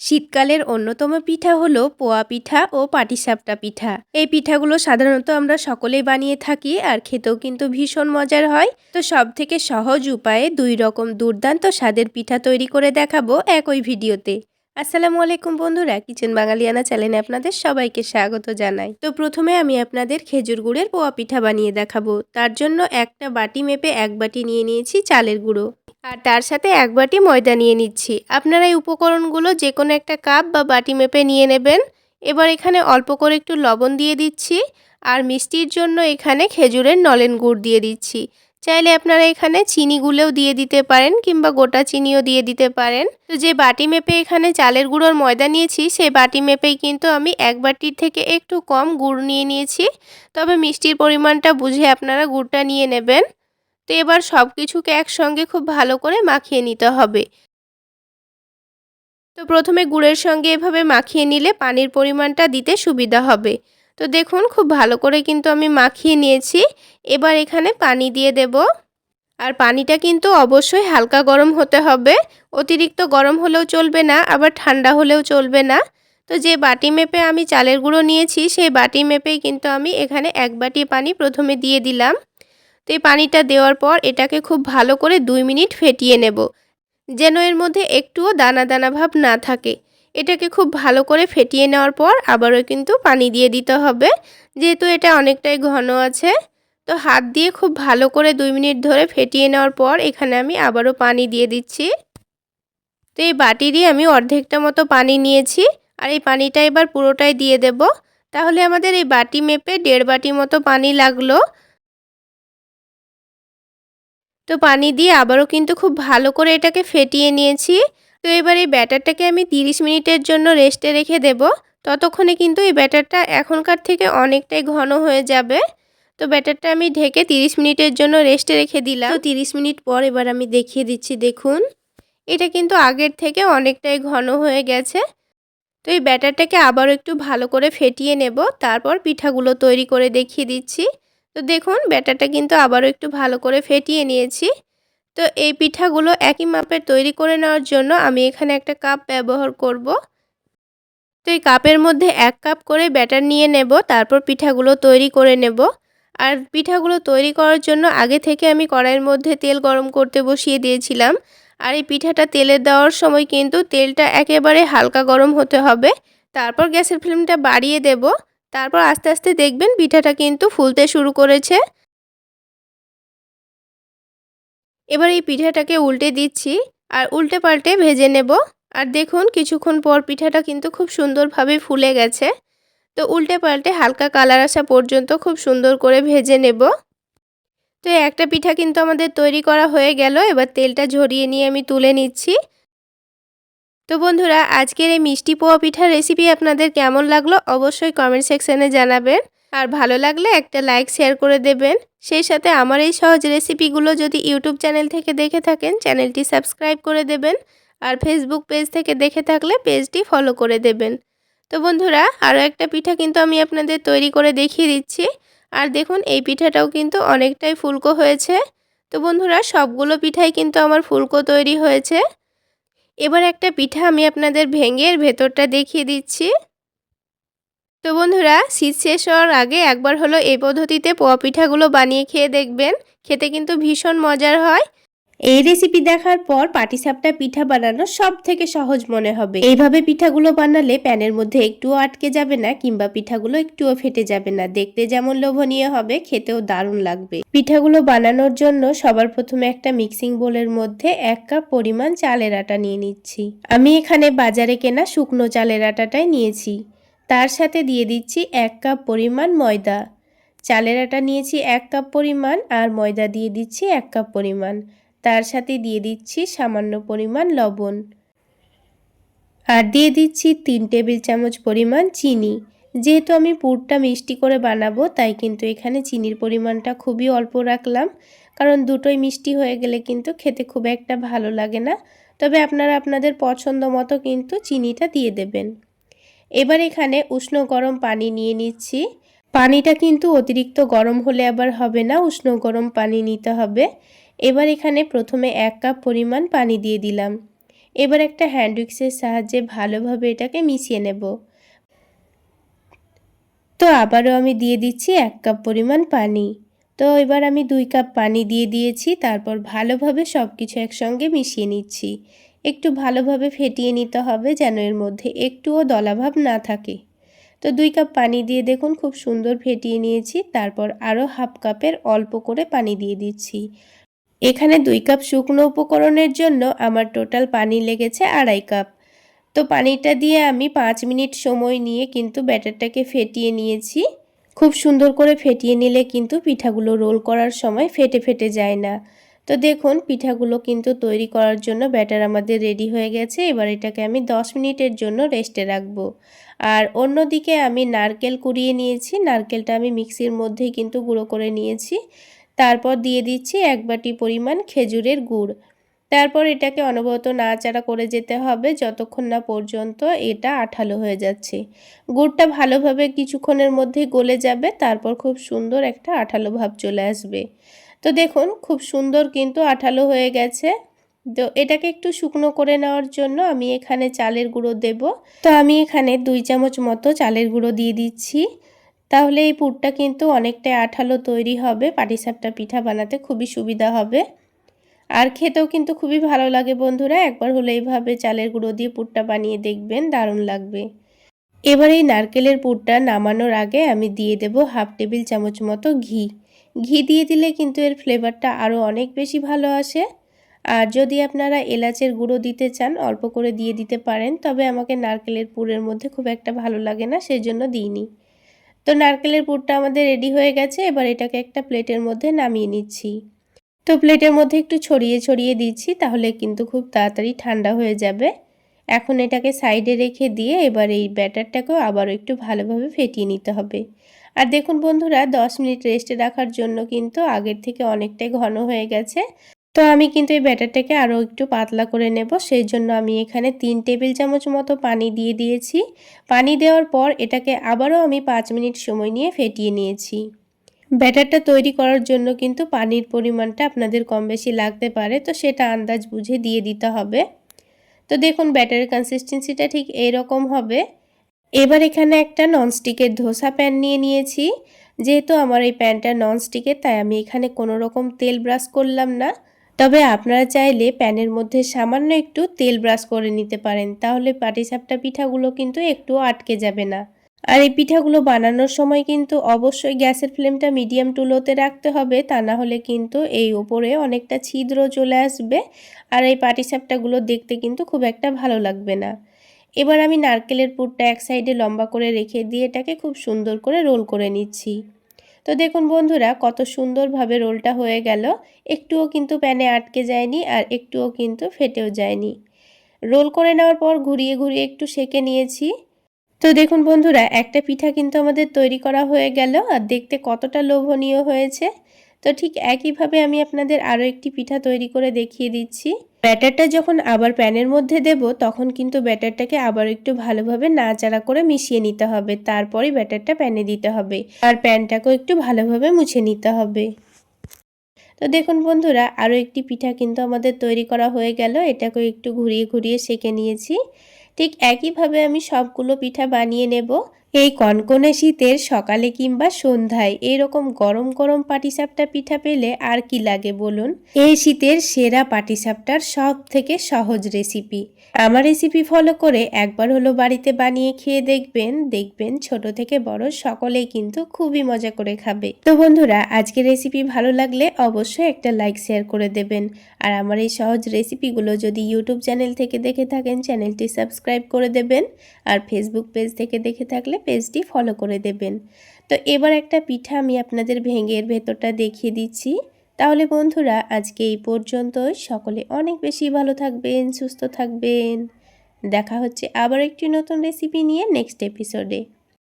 শীতকালের অন্যতম পিঠা হলো পোয়া পিঠা ও পাটিসাপটা পিঠা। এই পিঠাগুলো সাধারণত আমরা সকলেই বানিয়ে থাকি আর খেতেও কিন্তু ভীষণ মজার হয়। তো সব থেকে সহজ উপায়ে দুই রকম দুর্দান্ত স্বাদের পিঠা তৈরি করে দেখাবো একই ভিডিওতে। আসসালামু আলাইকুম বন্ধুরা, কিচেন বাঙালিয়ানা চ্যানেলে আপনাদের সবাইকে স্বাগত জানাই। তো প্রথমে আমি আপনাদের খেজুর গুড়ের পোয়া পিঠা বানিয়ে দেখাবো। তার জন্য একটা বাটি মেপে এক বাটি নিয়ে নিয়েছি চালের গুঁড়ো। আর তার সাথে এক বাটি ময়দা নিয়ে নিচ্ছি। আপনারা এই উপকরণগুলো যে কোনো একটা কাপ বা বাটি মেপে নিয়ে নেবেন। এবার এখানে অল্প করে একটু লবণ দিয়ে দিচ্ছি। আর মিষ্টির জন্য এখানে খেজুরের নলেন গুড় দিয়ে দিচ্ছি। চাইলে আপনারা এখানে চিনি গুলেও দিয়ে দিতে পারেন কিংবা গোটা চিনিও দিয়ে দিতে পারেন। তো যে বাটি মেপে এখানে চালের গুঁড়োর ময়দা নিয়েছি, সেই বাটি মেপেই কিন্তু আমি এক বাটির থেকে একটু কম গুড় নিয়ে নিয়েছি। তবে মিষ্টির পরিমাণটা বুঝে আপনারা গুড়টা নিয়ে নেবেন। তো এবার সব কিছুকে একসঙ্গে খুব ভালো করে মাখিয়ে নিতে হবে। তো প্রথমে গুড়ের সঙ্গে এভাবে মাখিয়ে নিলে পানির পরিমাণটা দিতে সুবিধা হবে। তো দেখুন, খুব ভালো করে কিন্তু আমি মাখিয়ে নিয়েছি। এবার এখানে পানি দিয়ে দেব। আর পানিটা কিন্তু অবশ্যই হালকা গরম হতে হবে। অতিরিক্ত গরম হলেও চলবে না, আবার ঠান্ডা হলেও চলবে না। তো যে বাটি মেপে আমি চালের গুঁড়ো নিয়েছি, সেই বাটি মেপেই কিন্তু আমি এখানে এক বাটি পানি প্রথমে দিয়ে দিলাম। তো এই পানিটা দেওয়ার পর এটাকে খুব ভালো করে দুই মিনিট ফেটিয়ে নেব। যেন এর মধ্যে একটুও দানা দানা ভাব না থাকে। এটাকে খুব ভালো করে ফেটিয়ে নেওয়ার পর আবারও কিন্তু পানি দিয়ে দিতে হবে। যেহেতু এটা অনেকটাই ঘন আছে, তো হাত দিয়ে খুব ভালো করে দুই মিনিট ধরে ফেটিয়ে নেওয়ার পর এখানে আমি আবারও পানি দিয়ে দিচ্ছি। তো এই বাটিরই আমি অর্ধেকটা মতো পানি নিয়েছি আর এই পানিটা এবার পুরোটাই দিয়ে দেব। তাহলে আমাদের এই বাটি মেপে দেড় বাটি মতো পানি লাগল। তো পানি দিয়ে আবারও কিন্তু খুব ভালো করে এটাকে ফেটিয়ে নিয়েছি। তো এবার এই ব্যাটারটাকে আমি 30 মিনিটের জন্য রেস্টে রেখে দেব। ততক্ষণে কিন্তু এই ব্যাটারটা এখনকার থেকে অনেকটাই ঘন হয়ে যাবে। তো ব্যাটারটা আমি ঢেকে 30 মিনিটের জন্য রেস্টে রেখে দিলাম। তো 30 মিনিট পর এবার আমি দেখিয়ে দিচ্ছি, দেখুন। এটা কিন্তু আগের থেকে অনেকটাই ঘন হয়ে গেছে। তো এই ব্যাটারটাকে আবারও একটু ভালো করে ফেটিয়ে নেব। তারপর পিঠাগুলো তৈরি করে দেখিয়ে দিচ্ছি। তো দেখুন, ব্যাটারটা কিন্তু আবারও একটু ভালো করে ফেটিয়ে নিয়েছি। তো এই পিঠাগুলো একই মাপের তৈরি করে নেওয়ার জন্য আমি এখানে একটা কাপ ব্যবহার করব। তো এই কাপের মধ্যে এক কাপ করে ব্যাটার নিয়ে নেব, তারপর পিঠাগুলো তৈরি করে নেব। আর পিঠাগুলো তৈরি করার জন্য আগে থেকে আমি কড়াইয়ের মধ্যে তেল গরম করতে বসিয়ে দিয়েছিলাম। আর এই পিঠাটা তেলে দেওয়ার সময় কিন্তু তেলটা একেবারে হালকা গরম হতে হবে। তারপর গ্যাসের ফ্লেমটা বাড়িয়ে দেব। তারপর আস্তে আস্তে দেখবেন পিঠাটা কিন্তু ফুলতে শুরু করেছে। এবার এই পিঠাটাকে উল্টে দিচ্ছি আর উল্টে পাল্টে ভেজে নেব। আর দেখুন, কিছুক্ষণ পর পিঠাটা কিন্তু খুব সুন্দরভাবে ফুলে গেছে। তো উল্টে পাল্টে হালকা কালার আসা পর্যন্ত খুব সুন্দর করে ভেজে নেব। তো একটা পিঠা কিন্তু আমাদের তৈরি করা হয়ে গেল। এবার তেলটা ঝরিয়ে নিয়ে আমি তুলে নিচ্ছি। তো বন্ধুরা, আজকের এই মিষ্টি পোয়া পিঠার রেসিপি আপনাদের কেমন লাগল অবশ্যই কমেন্ট সেকশানে জানাবেন। আর ভালো লাগলে একটা লাইক শেয়ার করে দেবেন। সেই সাথে আমার এই সহজ রেসিপিগুলো যদি ইউটিউব চ্যানেল থেকে দেখে থাকেন চ্যানেলটি সাবস্ক্রাইব করে দেবেন আর ফেসবুক পেজ থেকে দেখে থাকলে পেজটি ফলো করে দেবেন। তো বন্ধুরা, আরও একটা পিঠা কিন্তু আমি আপনাদের তৈরি করে দেখিয়ে দিচ্ছি। আর দেখুন, এই পিঠাটাও কিন্তু অনেকটাই ফুলকো হয়েছে। তো বন্ধুরা, সবগুলো পিঠাই কিন্তু আমার ফুলকো তৈরি হয়েছে। এবার একটা পিঠা আমি আপনাদের ভেঙে ভেতরটা দেখিয়ে দিচ্ছি। তো বন্ধুরা, শীত শেষ হওয়ার আগে একবার হলো এই পদ্ধতিতে পোয়া পিঠাগুলো বানিয়ে খেয়ে দেখবেন। খেতে কিন্তু ভীষণ মজার হয়। এই রেসিপি দেখার পর পাটিসাপটা পিঠা বানানো সব থেকে সহজ মনে হবে। এইভাবে পিঠাগুলো বানালে প্যানের মধ্যে একটুও আটকে যাবে না, কিংবা পিঠাগুলো একটুও ফেটে যাবে না। দেখতে যেমন লোভনীয় হবে, খেতেও দারুণ লাগবে। পিঠাগুলো বানানোর জন্য সবার প্রথমে একটা মিক্সিং বোলের মধ্যে এক কাপ পরিমাণ চালের আটা নিয়ে নিচ্ছি। আমি এখানে বাজারে কেনা শুকনো চালের আটাটাই নিয়েছি। তার সাথে দিয়ে দিচ্ছি এক কাপ পরিমাণ ময়দা। চালের আটা নিয়েছি এক কাপ পরিমাণ আর ময়দা দিয়ে দিচ্ছি এক কাপ পরিমাণ। তার সাথে দিয়ে দিচ্ছি সামান্য পরিমাণ লবণ। আর দিয়ে দিচ্ছি তিন টেবিল চামচ পরিমাণ চিনি। যেহেতু আমি পুরটা মিষ্টি করে বানাবো, তাই কিন্তু এখানে চিনির পরিমাণটা খুবই অল্প রাখলাম। কারণ দুটোই মিষ্টি হয়ে গেলে কিন্তু খেতে খুব একটা ভালো লাগে না। তবে আপনারা আপনাদের পছন্দ মতো কিন্তু চিনিটা দিয়ে দেবেন। এবার এখানে উষ্ণ গরম পানি নিয়ে নিচ্ছি। পানিটা কিন্তু অতিরিক্ত গরম হলে আবার হবে না, উষ্ণ গরম পানি নিতে হবে। এবার এখানে প্রথমে এক কাপ পরিমাণ পানি দিয়ে দিলাম। এবার একটা হ্যান্ড উইক্সের সাহায্যে ভালোভাবে এটাকে মিশিয়ে নেব। তো আবারও আমি দিয়ে দিচ্ছি এক কাপ পরিমাণ পানি। তো এবার আমি দুই কাপ পানি দিয়ে দিয়েছি, তারপর ভালোভাবে সব কিছু একসঙ্গে মিশিয়ে নিচ্ছি। একটু ভালোভাবে ফেটিয়ে নিতে হবে যেন এর মধ্যে একটুও দলাভাব না থাকে। তো দুই কাপ পানি দিয়ে দেখুন, খুব সুন্দর ফেটিয়ে নিয়েছি। তারপর আরও হাফ কাপের অল্প করে পানি দিয়ে দিচ্ছি। এখানে দুই কাপ শুকনো উপকরণের জন্য আমার টোটাল পানি লেগেছে আড়াই কাপ। তো পানিটা দিয়ে আমি পাঁচ মিনিট সময় নিয়ে কিন্তু ব্যাটারটাকে ফেটিয়ে নিয়েছি। খুব সুন্দর করে ফেটিয়ে নিলে কিন্তু পিঠাগুলো রোল করার সময় ফেটে ফেটে যায় না। তো দেখুন, পিঠাগুলো কিন্তু তৈরি করার জন্য ব্যাটার আমাদের রেডি হয়ে গেছে। এবার এটাকে আমি 10 মিনিটের জন্য রেস্টে রাখব। আর অন্যদিকে আমি নারকেল কুড়িয়ে নিয়েছি। নারকেলটা আমি মিক্সির মধ্যেই কিন্তু গুঁড়ো করে নিয়েছি। তারপর দিয়ে দিচ্ছি এক বাটি পরিমাণ খেজুরের গুড়। তারপর এটাকে অনবরত নাড়াচাড়া করে যেতে হবে যতক্ষণ না পর্যন্ত এটা আঠালো হয়ে যাচ্ছে। গুড়টা ভালোভাবে কিছুক্ষণের মধ্যে গলে যাবে। তারপর খুব সুন্দর একটা আঠালো ভাব চলে আসবে। তো দেখুন, খুব সুন্দর কিন্তু আঠালো হয়ে গেছে। তো এটাকে একটু শুকনো করে নেওয়ার জন্য আমি এখানে চালের গুঁড়ো দেব। তো আমি এখানে দুই চামচ মতো চালের গুঁড়ো দিয়ে দিচ্ছি। তাহলে এই পুরটা কিন্তু অনেকটাই আঠালো তৈরি হবে, পাটিসাপটা পিঠা বানাতে খুবই সুবিধা হবে। আর খেতেও কিন্তু খুবই ভালো লাগে বন্ধুরা, একবার হলে এইভাবে চালের গুঁড়ো দিয়ে পুরটা বানিয়ে দেখবেন, দারুণ লাগবে। এবার এই নারকেলের পুরটা নামানোর আগে আমি দিয়ে দেব হাফ টেবিল চামচ মতো ঘি। ঘি দিয়ে দিলে কিন্তু এর ফ্লেভারটা আরও অনেক বেশি ভালো আসে। আর যদি আপনারা এলাচের গুঁড়ো দিতে চান, অল্প করে দিয়ে দিতে পারেন, তবে আমাকে নারকেলের পুরের মধ্যে খুব একটা ভালো লাগে না সেই জন্য দিইনি। তো নারকেলের পুরটা আমাদের রেডি হয়ে গেছে, এবার এটাকে একটা প্লেটের মধ্যে নামিয়ে নিচ্ছি। তো প্লেটের মধ্যে একটু ছড়িয়ে ছড়িয়ে দিচ্ছি, তাহলে কিন্তু খুব তাড়াতাড়ি ঠান্ডা হয়ে যাবে। এখন এটাকে সাইডে রেখে দিয়ে এবার এই ব্যাটারটাকেও আবারও একটু ভালোভাবে ফেটিয়ে নিতে হবে। আর দেখুন বন্ধুরা 10 মিনিট রেস্টে রাখার জন্য কিন্তু আগের থেকে অনেকটাই ঘন হয়ে গেছে। তো আমি কিন্তু এই ব্যাটারটাকে আরও একটু পাতলা করে নেব। সেই জন্য আমি এখানে তিন টেবিল চামচ মতো পানি দিয়ে দিয়েছি। পানি দেওয়ার পর এটাকে আবারও আমি পাঁচ মিনিট সময় নিয়ে ফেটিয়ে নিয়েছি। ব্যাটারটা তৈরি করার জন্য কিন্তু পানির পরিমাণটা আপনাদের কম বেশি লাগতে পারে, তো সেটা আন্দাজ বুঝে দিয়ে দিতে হবে। তো দেখুন, ব্যাটারের কনসিস্টেন্সিটা ঠিক এইরকম হবে। এবার এখানে একটা ননস্টিকের ধোসা প্যান নিয়ে নিয়েছি। যেহেতু আমার এই প্যানটা ননস্টিকের তাই আমি এখানে কোনো রকম তেল ব্রাশ করলাম না। তবে আপনারা চাইলে প্যানের মধ্যে সামান্য একটু তেল ব্রাশ করে নিতে পারেন। তাহলে পাটিসাপটা পিঠাগুলো কিন্তু একটু আটকে যাবে না। আর এই পিঠাগুলো বানানোর সময় কিন্তু অবশ্যই গ্যাসের ফ্লেমটা মিডিয়াম টু লোতে রাখতে হবে। তা না হলে কিন্তু এই ওপরে অনেকটা ছিদ্র চলে আসবে। আর এই পাটিসাপটাগুলো দেখতে কিন্তু খুব একটা ভালো লাগবে না। এবার আমি নারকেলের পুরটা এক সাইডে লম্বা করে রেখে দিয়ে এটাকে খুব সুন্দর করে রোল করে নিচ্ছি। তো দেখুন বন্ধুরা, কত সুন্দরভাবে রোলটা হয়ে গেল। একটুও কিন্তু প্যানে আটকে যায়নি আর একটুও কিন্তু ফেটেও যায়নি। রোল করে নেওয়ার পর ঘুরিয়ে ঘুরিয়ে একটু সেকে নিয়েছি। তো দেখুন বন্ধুরা, একটা পিঠা কিন্তু আমাদের তৈরি করা হয়ে গেল আর দেখতে কতটা লোভনীয় হয়েছে। তো ঠিক একইভাবে আমি আপনাদের আরও একটি পিঠা তৈরি করে দেখিয়ে দিচ্ছি। ব্যাটারটা যখন আবার প্যানের মধ্যে দেব, তখন কিন্তু ব্যাটারটাকে আবার একটু ভালোভাবে নাচাড়া করে মিশিয়ে নিতে হবে। তারপরে ব্যাটারটা প্যানে দিতে হবে আর প্যানটাকেও একটু ভালোভাবে মুছে নিতে হবে। তো দেখুন বন্ধুরা, আরও একটি পিঠা কিন্তু আমাদের তৈরি করা হয়ে গেল। এটাকেও একটু ঘুরিয়ে ঘুরিয়ে সেকে নিয়েছি। ঠিক একইভাবে আমি সবগুলো পিঠা বানিয়ে নেব। এই কনকনে শীতের সকালে কিংবা সন্ধ্যায় এরকম গরম গরম পাটিসাপটা পিঠা পেলে আর কি লাগে বলুন? এই শীতের সেরা পাটিসাপটার সব থেকে সহজ রেসিপি আমার রেসিপি ফলো করে একবার হলো বাড়িতে বানিয়ে খেয়ে দেখবেন দেখবেন ছোট থেকে বড় সকলেই কিন্তু খুবই মজা করে খাবে। তো বন্ধুরা আজকের রেসিপি ভালো লাগলে অবশ্যই একটা লাইক শেয়ার করে দেবেন। আর আমার এই সহজ রেসিপিগুলো যদি ইউটিউব চ্যানেল থেকে দেখে থাকেন চ্যানেলটি সাবস্ক্রাইব করে দেবেন। আর ফেসবুক পেজ থেকে দেখে থাকলে পেজটি ফলো করে দেবেন। তো এবার একটা পিঠা আমি আপনাদের ভেঙের ভেতরটা দেখিয়ে দিচ্ছি। তাহলে বন্ধুরা, আজকে এই পর্যন্ত সকলে অনেক বেশি ভালো থাকবেন, সুস্থ থাকবেন। দেখা হচ্ছে আবার একটি নতুন রেসিপি নিয়ে নেক্সট এপিসোডে